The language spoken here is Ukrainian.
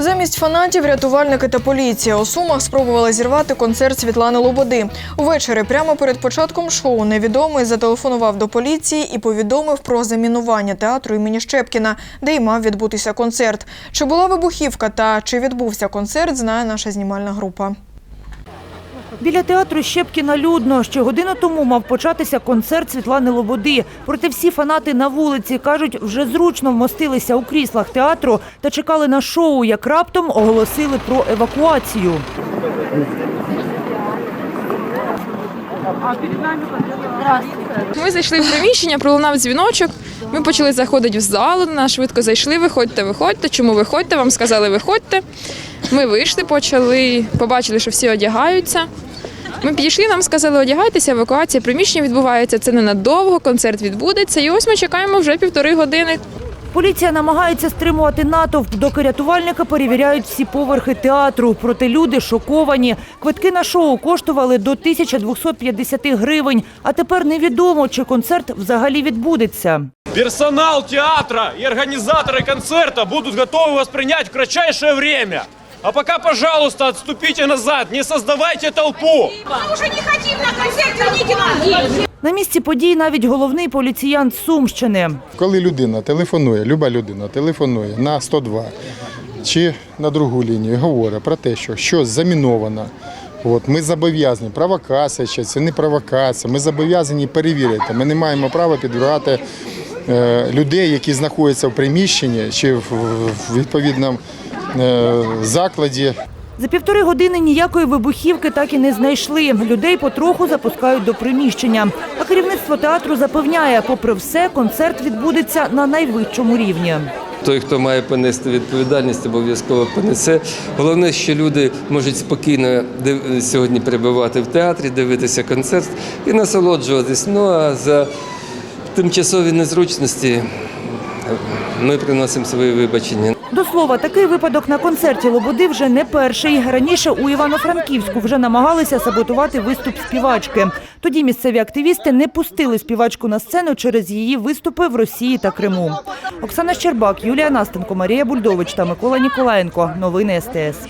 Замість фанатів, рятувальники та поліція у Сумах спробували зірвати концерт Світлани Лободи. Увечері, прямо перед початком шоу, невідомий зателефонував до поліції і повідомив про замінування театру імені Щепкіна, де й мав відбутися концерт. Чи була вибухівка та чи відбувся концерт, знає наша знімальна група. Біля театру Щепкіна людно. Ще годину тому мав початися концерт Світлани Лободи. Проте всі фанати на вулиці кажуть, вже зручно вмостилися у кріслах театру та чекали на шоу, як раптом оголосили про евакуацію. Ми зайшли в приміщення, пролунав дзвіночок. Ми почали заходити в залу. Нас швидко зайшли. Виходьте, виходьте. Чому виходьте? Вам сказали, виходьте. Ми вийшли, почали, побачили, що всі одягаються. Ми підійшли, нам сказали, одягайтеся, евакуація приміщення відбувається. Це ненадовго, концерт відбудеться. І ось ми чекаємо вже півтори години. Поліція намагається стримувати натовп, доки рятувальники перевіряють всі поверхи театру. Проте люди шоковані. Квитки на шоу коштували до 1250 гривень, а тепер невідомо, чи концерт взагалі відбудеться. Персонал театра и организаторы концерта будут готовы вас принять в кратчайшее время. А пока, пожалуйста, отступите назад, не создавайте толпу. Мы уже не хотим на концерт, верните нам. На місці подій навіть головний поліціянт Сумщини. Коли людина телефонує, люба людина телефонує на 102 чи на другу лінію, говорить про те, що щось заміновано. От, ми зобов'язані, провокація чи це не провокація, ми зобов'язані перевірити. Ми не маємо права підбирати е, людей, які знаходяться в приміщенні чи в, в відповідному закладі. За півтори години ніякої вибухівки так і не знайшли. Людей потроху запускають до приміщення. А керівництво театру запевняє, попри все, концерт відбудеться на найвищому рівні. Той, хто має понести відповідальність, обов'язково понесе. Головне, що люди можуть спокійно сьогодні перебувати в театрі, дивитися концерт і насолоджуватись. Ну а за тимчасові незручності ми приносимо свої вибачення. До слова, такий випадок на концерті Лободи вже не перший. Раніше у Івано-Франківську вже намагалися саботувати виступ співачки. Тоді місцеві активісти не пустили співачку на сцену через її виступи в Росії та Криму. Оксана Щербак, Юлія Настенко, Марія Бульдович та Микола Ніколаєнко. Новини СТС.